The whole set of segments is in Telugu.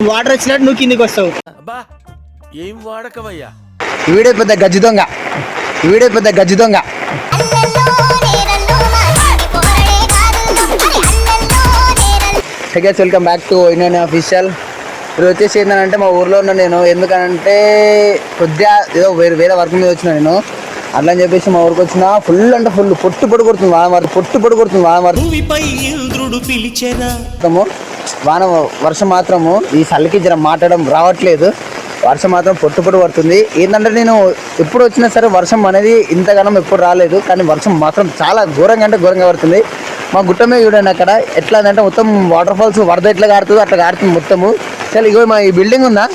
వాటర్ వచ్చినట్టు నువ్వు కిందికి వస్తావు అబ్బా ఏం వాడకవయ్యా వీడే పెద్ద గజ్జి దొంగ వీడే పెద్ద గజ్జి దొంగ guys welcome back to Indian official ఇప్పుడు వచ్చేసి ఏంటంటే మా ఊర్లో ఉన్న నేను ఎందుకంటే కొద్దిగా ఏదో వేరే వేరే వర్క్ మీద వచ్చిన నేను అట్లా అని చెప్పేసి మా ఊరికి వచ్చిన ఫుల్ అంటే ఫుల్ పొట్టు పొడి కొడుతుంది వాన వర్త పొట్టు పొడి కొడుతుంది వాన వర్త వాన వర్షం మాత్రము ఈ చలికి జర మాట్లాడడం రావట్లేదు. వర్షం మాత్రం పొట్టు పొట్టు పడుతుంది. ఏంటంటే నేను ఎప్పుడు వచ్చినా సరే వర్షం అనేది ఇంతగానం ఎప్పుడు రాలేదు. కానీ వర్షం మాత్రం చాలా ఘోరంగా అంటే ఘోరంగా పడుతుంది. మా గుట్ట మీద చూడండి అక్కడ. ఎట్లా అంటే మొత్తం వాటర్ ఫాల్స్ వరద ఎట్లా కారుతుందో అట్లా కారుతుంది మొత్తము. చాలా ఇగో మా ఈ బిల్డింగ్ ఉందా?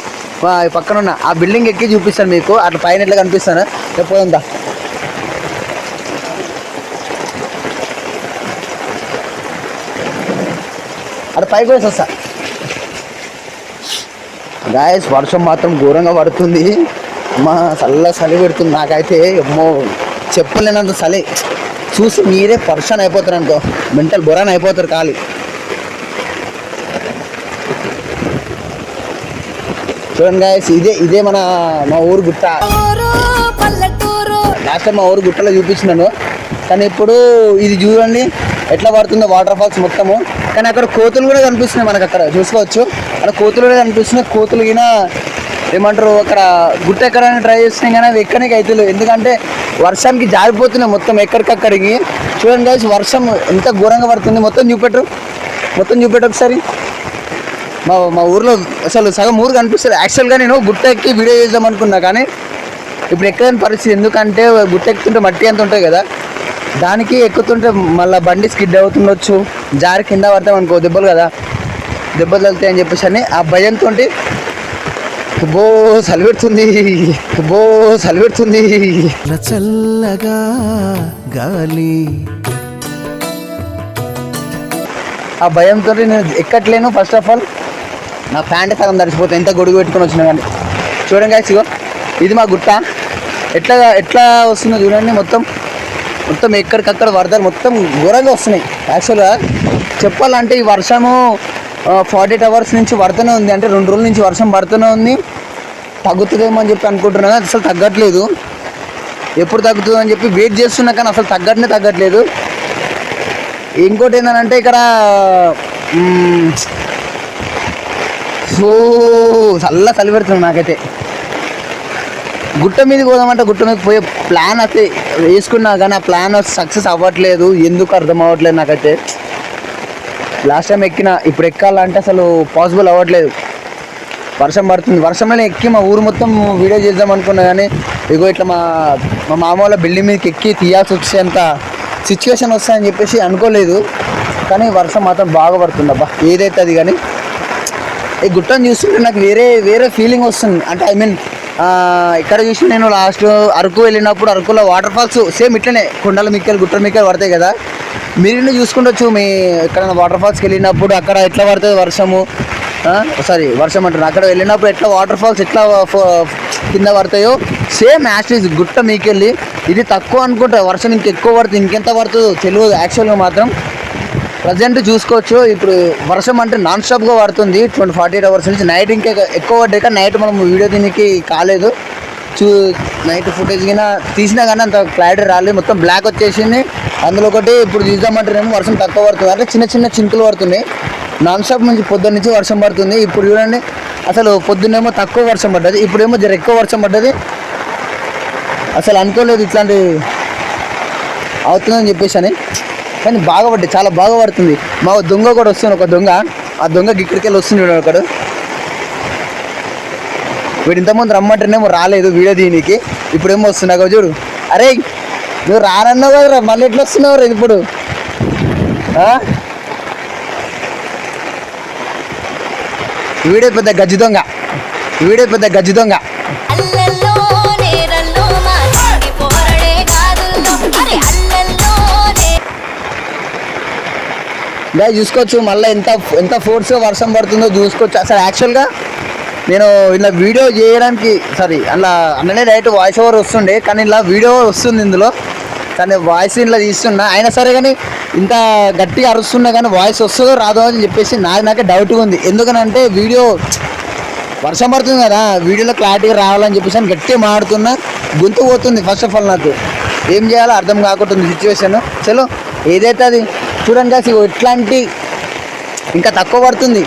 మా ఈ పక్కన ఉన్న ఆ బిల్డింగ్ ఎక్కి చూపిస్తాను మీకు. అట్లా పైన ఎట్లా కనిపిస్తాను. చెప్పదా పైకి వేసి వస్తా. గాయస్ వర్షం మాత్రం ఘోరంగా పడుతుంది. మా చల్ల చలి పెడుతుంది నాకైతే. అమ్మో చెప్పలేనంత చలి. చూసి మీరే పర్షన్ అయిపోతారు అనుకో. మెంటల్ బొరాన్ అయిపోతారు ఖాళీ చూడండి గాయస్ ఇదే ఇదే మన మా ఊరు గుట్ట. లాస్ట్ టైం మా ఊరు గుట్టలో చూపించినాను. కానీ ఇప్పుడు ఇది చూడండి. ఎట్లా పడుతుందో వాటర్ ఫాల్స్ మొత్తము. కానీ అక్కడ కోతులు కూడా కనిపిస్తున్నాయి మనకు అక్కడ చూసుకోవచ్చు. అక్కడ కోతులు కూడా కనిపిస్తున్నాయి. కోతులు గిన ఏమంటారు అక్కడ గుట్ట ఎక్కడానికి ట్రై చేస్తున్నాయి కానీ అవి ఎక్కడానికి అవుతుంది ఎందుకంటే వర్షానికి జారిపోతున్నాయి మొత్తం ఎక్కడికక్కడికి. చూడండి కలిసి వర్షం ఎంత ఘోరంగా పడుతుంది. మొత్తం చూపెట్టరు. మొత్తం చూపెట్టు ఒకసారి. మా మా ఊర్లో అసలు సగం ఊరు కనిపిస్తుంది యాక్చువల్గా నేను గుట్ట ఎక్కి వీడియో చేద్దాం అనుకున్నా కానీ ఇప్పుడు ఎక్కడైనా పరిస్థితి. ఎందుకంటే గుట్ట ఎక్కుతుంటే మట్టి అంత ఉంటుంది కదా. దానికి ఎక్కుతుంటే మళ్ళీ బండి స్కిడ్ అవుతుండొచ్చు. జారి కింద పడతాం అనుకో దెబ్బలు కదా. దెబ్బలు తగులుతాయి అని చెప్పేసి అని ఆ భయంతో బో సలిపెడుతుంది బో సలిపెడుతుంది చల్లగా గాలి. ఆ భయంతో నేను ఎక్కట్లేను ఫస్ట్ ఆఫ్ ఆల్ నా ప్యాంట్ సగం తడిచిపోతుంది ఎంత గొడుగు పెట్టుకొని వచ్చినా కానీ. చూడండి ఇగో ఇది మా గుట్ట. ఎట్లా ఎట్లా వస్తుందో చూడండి మొత్తం. మొత్తం ఎక్కడికక్కడ వరదలు మొత్తం ఘోరంగా వస్తున్నాయి. యాక్చువల్గా చెప్పాలంటే ఈ వర్షము ఫార్టీ ఎయిట్ అవర్స్ నుంచి పడుతూనే ఉంది. అంటే రెండు రోజుల నుంచి వర్షం పడుతూనే ఉంది. తగ్గుతుందేమో అని చెప్పి అనుకుంటున్నాను కానీ అసలు తగ్గట్లేదు. ఎప్పుడు తగ్గుతుంది అని చెప్పి వెయిట్ చేస్తున్నా కానీ అసలు తగ్గట్నే తగ్గట్లేదు. ఇంకోటి ఏంటంటే ఇక్కడ సో చల్ల చలి పెడుతున్నాను నాకైతే. గుట్ట మీదకి పోదామంటే గుట్ట మీద పోయే ప్లాన్ అయితే వేసుకున్నా కానీ ఆ ప్లాన్ సక్సెస్ అవ్వట్లేదు. ఎందుకు అర్థం అవ్వట్లేదు నాకైతే? లాస్ట్ టైం ఎక్కిన ఇప్పుడు ఎక్కాలంటే అసలు పాసిబుల్ అవ్వట్లేదు. వర్షం పడుతుంది. వర్షంలోనే ఎక్కి మా ఊరు మొత్తం వీడియో చేద్దాం అనుకున్నా కానీ ఇగో ఇట్లా మా మా మామ వాళ్ళ బిల్డింగ్ మీదకి ఎక్కి తీయాల్సి వచ్చేంత సిచ్యువేషన్ వస్తాయని చెప్పేసి అనుకోలేదు. కానీ వర్షం మాత్రం బాగా పడుతుంది అబ్బా ఏదైతే అది కానీ ఈ గుట్టను చూస్తుంటే నాకు వేరే వేరే ఫీలింగ్ వస్తుంది. అంటే ఐ మీన్ ఇక్కడ చూసి నేను లాస్ట్ అరకు వెళ్ళినప్పుడు అరకులో వాటర్ ఫాల్స్ సేమ్ ఇట్లనే కొండల మిక్కలు గుట్టల మిక్కలు పడతాయి కదా. మీరు చూసుకుంటొచ్చు మీ ఎక్కడైనా వాటర్ ఫాల్స్కి వెళ్ళినప్పుడు అక్కడ ఎట్లా పడుతుంది వర్షము? సారీ వర్షం అంటున్నా. అక్కడ వెళ్ళినప్పుడు ఎట్లా వాటర్ ఫాల్స్ ఎట్లా కింద పడతాయో సేమ్ యాస్టీస్ గుట్ట మీకెళ్ళి. ఇది తక్కువ అనుకుంటా. వర్షం ఇంకెక్కువ పడుతుంది ఇంకెంత పడుతుందో తెలియదు. యాక్చువల్గా మాత్రం ప్రజెంట్ చూసుకోవచ్చు ఇప్పుడు వర్షం అంటే నాన్ స్టాప్గా పడుతుంది. ట్వంటీ ఫార్టీ ఎయిట్ అవర్స్ నుంచి నైట్ ఇంకా ఎక్కువ పడ్డాక నైట్ మనం వీడియో దీనికి కాలేదు. చూ నైట్ ఫుటేజ్ కింద తీసినా కానీ అంత క్లారిటీ రాలేదు. మొత్తం బ్లాక్ వచ్చేసింది. అందులో ఒకటి ఇప్పుడు చూద్దామంటేనేమో వర్షం తక్కువ పడుతుంది. అంటే చిన్న చిన్న చింకులు పడుతున్నాయి. నాన్ స్టాప్ నుంచి పొద్దున్న నుంచి వర్షం పడుతుంది. ఇప్పుడు చూడండి అసలు పొద్దున్నేమో తక్కువ వర్షం పడ్డది. ఇప్పుడేమో జర ఎక్కువ వర్షం పడ్డది. అసలు అనుకోలేదు ఇట్లాంటి అవుతుందని చెప్పేసి అని. కానీ బాగా పడ్డాయి చాలా బాగా పడుతుంది. మా దొంగ కూడా వస్తుంది ఒక దొంగ. ఆ దొంగ ఇక్కడికి వెళ్ళి వస్తుంది వీడు ఒకడు. వీడు ఇంతకుముందు రమ్మంటేనేమో రాలేదు వీడియో దీనికి ఇప్పుడేమో వస్తున్నావు చూడు. అరే నువ్వు రానన్నావు కదరా మళ్ళీ ఎట్లా వస్తున్నావు రా ఇప్పుడు? వీడే పెద్ద గజ్జి దొంగ. వీడే పెద్ద గజ్జి దొంగ. గా చూసుకోవచ్చు. మళ్ళీ ఎంత ఎంత ఫోర్స్గా వర్షం పడుతుందో చూసుకోవచ్చు. అసలు యాక్చువల్గా నేను ఇలా వీడియో చేయడానికి సారీ అలా అన్ననే డైరెక్ట్ వాయిస్ ఓవర్ వస్తుండే కానీ ఇలా వీడియో వస్తుంది ఇందులో. కానీ వాయిస్ ఇలా తీస్తున్నా. అయినా సరే కానీ ఇంత గట్టిగా అరుస్తున్నా కానీ వాయిస్ వస్తుందో రాదో అని చెప్పేసి నాకు నాకే డౌట్గా ఉంది. ఎందుకనంటే వీడియో వర్షం పడుతుంది కదా వీడియోలో క్లారిటీగా రావాలని చెప్పేసి అని గట్టిగా మాడుతున్నా గొంతు పోతుంది ఫస్ట్ ఆఫ్ ఆల్ నాకు. ఏం చేయాలో అర్థం కాకుండా సిచ్యువేషన్ చలో ఏదైతే అది చూడండి కాసి ఇట్లాంటి ఇంకా తక్కువ పడుతుంది.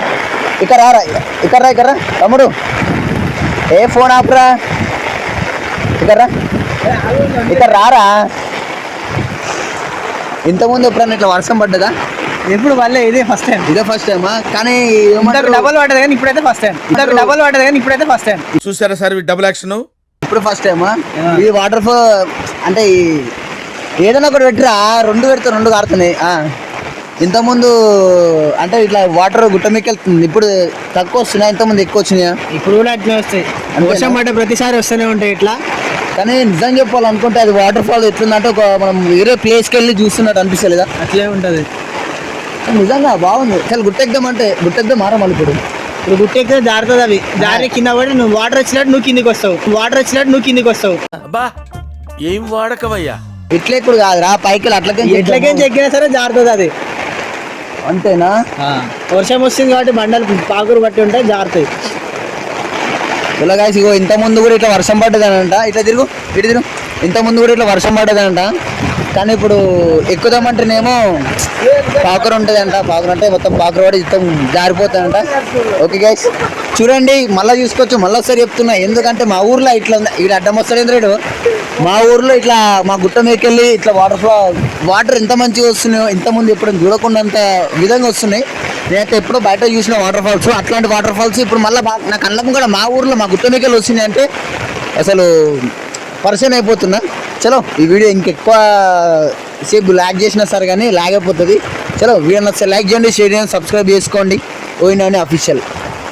ఇక్కడ రారా? ఇక్కడ రా ఇక్కడ రా. తమ్ముడు. ఏ ఫోన్ ఆపరా ఇక్కడ రా. ఇక్కడ రారా? ఇంతకుముందు ఎప్పుడన్నా ఇట్లా వర్షం పడ్డదా? ఎప్పుడు వల్లే ఇదే ఫస్ట్ టైం ఇదే ఫస్ట్ టైమా కానీ? డబల్ పడ్డది కానీ ఇప్పుడైతే ఫస్ట్ టైం ఇంతకు డబల్ పడ్డది కానీ ఇప్పుడైతే ఫస్ట్ టైం చూసారా సార్ డబుల్ యాక్షన్ ఇప్పుడు ఫస్ట్ టైమా ఇది వాటర్ ఫాల్ అంటే ఈ- ఏదైనా ఒకటి పెట్టిరా? రెండు పెడితే రెండు కారుతున్నాయి. ఆ. ఇంతకుముందు అంటే ఇట్లా వాటర్ గుట్ట మీకు వెళ్తుంది. ఇప్పుడు తక్కువ వస్తున్నాయి? ఇంతకుముందు ఎక్కువ వచ్చినాయా? ఇప్పుడు కూడా అట్లే వస్తాయి? వర్షం పడ్డ ప్రతిసారి వస్తూనే ఉంటాయి ఇట్లా. కానీ నిజం చెప్పాలనుకుంటే అది వాటర్ ఫాల్ ఎట్లుందంటే ఒక మనం వేరే ప్లేస్కి వెళ్ళి చూస్తున్నట్టు అనిపిస్తలేదా? అట్లే ఉంటది. నిజంగా బాగుంది. అసలు గుట్టెక్దాం అంటే గుట్టెక్దాం మారమని ఇప్పుడు. ఇప్పుడు గుట్టెక్కితే జారుతుంది అవి. జారి కింద పడి నువ్వు వాటర్ వచ్చినట్టు నువ్వు కిందికి వస్తావు. వాటర్ వచ్చినట్టు నువ్వు కిందికి వస్తావు. అబ్బా ఏం వాడకవయ్యా? ఇట్లెక్కుడు కాదురా పైకి అట్లకే ఎట్లకేం చెక్కినా సరే జారుతుంది అది. అంతేనా? వర్షం వస్తుంది కాబట్టి బండలు పాకురు పట్టి ఉంటాయి జారుతాయి. ఇలా గాయస్ ఇగో ఇంత ముందు కూడా ఇట్లా వర్షం పడ్డదనంట. ఇట్లా తిరుగు ఇటు తిరుగు. ఇంత ముందు కూడా ఇట్లా వర్షం పడ్డదనంట. కానీ ఇప్పుడు ఎక్కుదామంటేనేమో పాకురు ఉంటుందంట. పాకురు అంటే మొత్తం పాకురు పడి మొత్తం జారిపోతుందంట. ఓకే గైస్ చూడండి మళ్ళీ చూసుకోవచ్చు. మళ్ళీ ఒకసారి చెప్తున్నా. ఎందుకంటే మా ఊర్లో ఇట్లా ఉంది. ఇక్కడ అడ్డం వస్తాడు ఏంద్రేడు మా ఊర్లో ఇట్లా మా గుట్ట మీకెళ్ళి ఇట్లా వాటర్ ఫ్లో వాటర్ ఎంత మంచిగా వస్తున్నాయో ఇంతమంది ఎప్పుడు చూడకుండా విధంగా వస్తున్నాయి. నేనైతే ఎప్పుడో బయట చూసిన వాటర్ ఫాల్స్ అట్లాంటి వాటర్ ఫాల్స్ ఇప్పుడు మళ్ళీ నా కళ్ళకు కూడా మా ఊర్లో మా గుట్ట మీదకి వస్తున్నాయి అంటే అసలు పరిచయం అయిపోతున్నా. చలో ఈ వీడియో ఇంకెక్కువ సేపు ల్యాక్ చేసినా సరే కానీ ల్యాగ్ అయిపోతుంది. చలో వీడియో నచ్చితే లైక్ చేయండి షేర్ చేయండి సబ్స్క్రైబ్ చేసుకోండి. ఓయినా అఫీషియల్